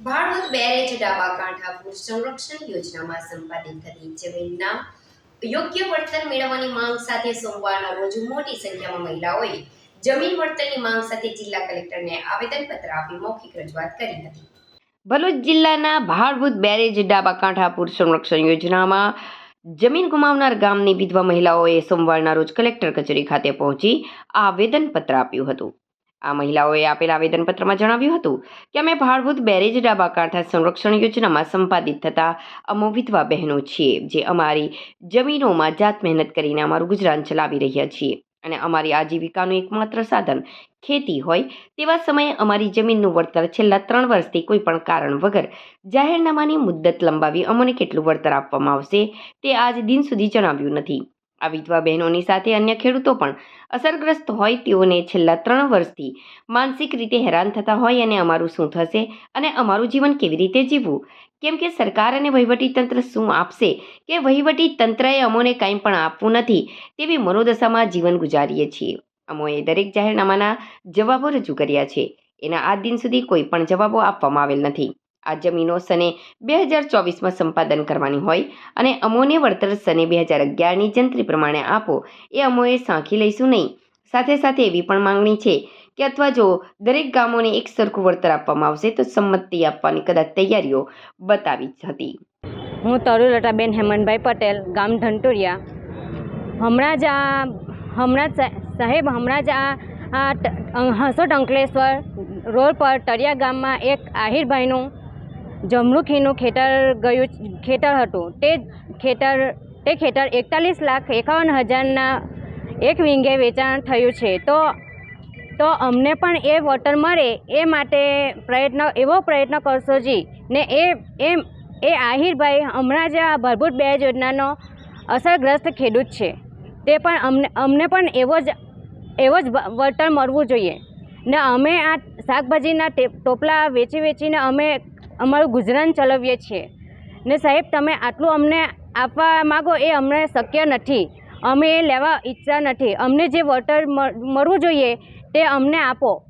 ભાડૂત barrage ડાબા કાંઠા ભૂજ સંરક્ષણ યોજનામાં સંપાદિત થતી જમીનના યોગ્ય વળતર મેળવવાની માંગ સાથે સોમવારના રોજ મોટી સંખ્યામાં મહિલાઓએ જમીન વળતરની માંગ સાથે જિલ્લા કલેક્ટરને આવેદનપત્ર આપી મૌખિક રજૂઆત કરી હતી. ભરૂચ જિલ્લાના ભાડભૂત બેરેજ ડાબા કાંઠા પૂર સંરક્ષણ યોજનામાં જમીન ગુમાવનાર ગામની વિધવા મહિલાઓએ સોમવારના રોજ કલેક્ટર કચેરી ખાતે પહોંચી આવેદનપત્ર આપ્યું હતું. આ મહિલાઓએ આપેલ આવેદનપત્રમાં જણાવ્યું હતું કે અમે ભાડભૂત બેરેજ ડાબા કાંઠા સંરક્ષણ યોજનામાં સંપાદિત થતા અમો વિધવા બહેનો છીએ, જે અમારી જમીનોમાં જાત મહેનત કરીને અમારું ગુજરાન ચલાવી રહ્યા છીએ. અને અમારી આજીવિકાનું એકમાત્ર સાધન ખેતી હોય તેવા સમયે અમારી જમીનનું વળતર છેલ્લા ત્રણ વર્ષથી કોઈ પણ કારણ વગર જાહેરનામાની મુદ્દત લંબાવી અમને કેટલું વળતર આપવામાં આવશે તે આજ દિન સુધી જણાવ્યું નથી. આ વિધવા બહેનોની સાથે અન્ય ખેડૂતો પણ અસરગ્રસ્ત હોય તેઓને છેલ્લા ત્રણ વર્ષથી માનસિક રીતે હેરાન થતા હોય અને અમારું શું થશે અને અમારું જીવન કેવી રીતે જીવવું? કેમ કે સરકાર અને વહીવટી તંત્ર શું આપશે કે વહીવટી તંત્રએ અમોને કંઈ પણ આપવું નથી તેવી મનોદશામાં જીવન ગુજારીએ છીએ. અમોએ દરેક જાહેરનામાના જવાબો રજૂ કર્યા છે. એના આ દિન સુધી કોઈ પણ જવાબો આપવામાં આવેલ નથી. આ જમીનો સને બે હજાર ચોવીસમાં સંપાદન કરવાની હોય અને અમોને વળતર સને બે હજાર અગિયારની જંત્રી પ્રમાણે આપો. એ અમોએ સાંખી લઈશું નહીં. સાથે સાથે એવી પણ માંગણી છે કે અથવા જો દરેક ગામોને એક સરખું વળતર આપવામાં આવશે તો સંમતિ આપવાની કદાચ તૈયારીઓ બતાવી હતી. હું તરુલતાબેન હેમંતભાઈ પટેલ, ગામ ધંટુરિયા હમણાં જ આ, હમણાં જ સાહેબ, હમણાં જ આ આ ટ- અંકલેશ્વર રોડ પર તળિયા ગામમાં એક આહિરભાઈનું જમરૂખીનું ખેતર ગયું ખેતર હતું. તે ખેતર તે ખેતર એકતાલીસ લાખ એકાવન હજારના એક વીંગે વેચાણ થયું છે. તો તો અમને પણ એ વોટર મળે એ માટે પ્રયત્ન, એવો પ્રયત્ન કરશો જી. ને એ એમ એ આહિરભાઈ હમણાં જ આ ભરભૂત બે યોજનાનો અસરગ્રસ્ત ખેડૂત છે. તે પણ અમને અમને પણ એવો જ એવો જ વળતર મળવું જોઈએ. ને અમે આ શાકભાજીના ટોપલા વેચી, વેચીને અમે અમારું ગુજરાન ચલાવીએ છીએ ને સાહેબ, તમે આટલું અમને આપવા માગો એ અમને શક્ય નથી. અમે એ લેવા ઈચ્છતા નથી. અમને જે મળ- મળવું જોઈએ તે અમને આપો.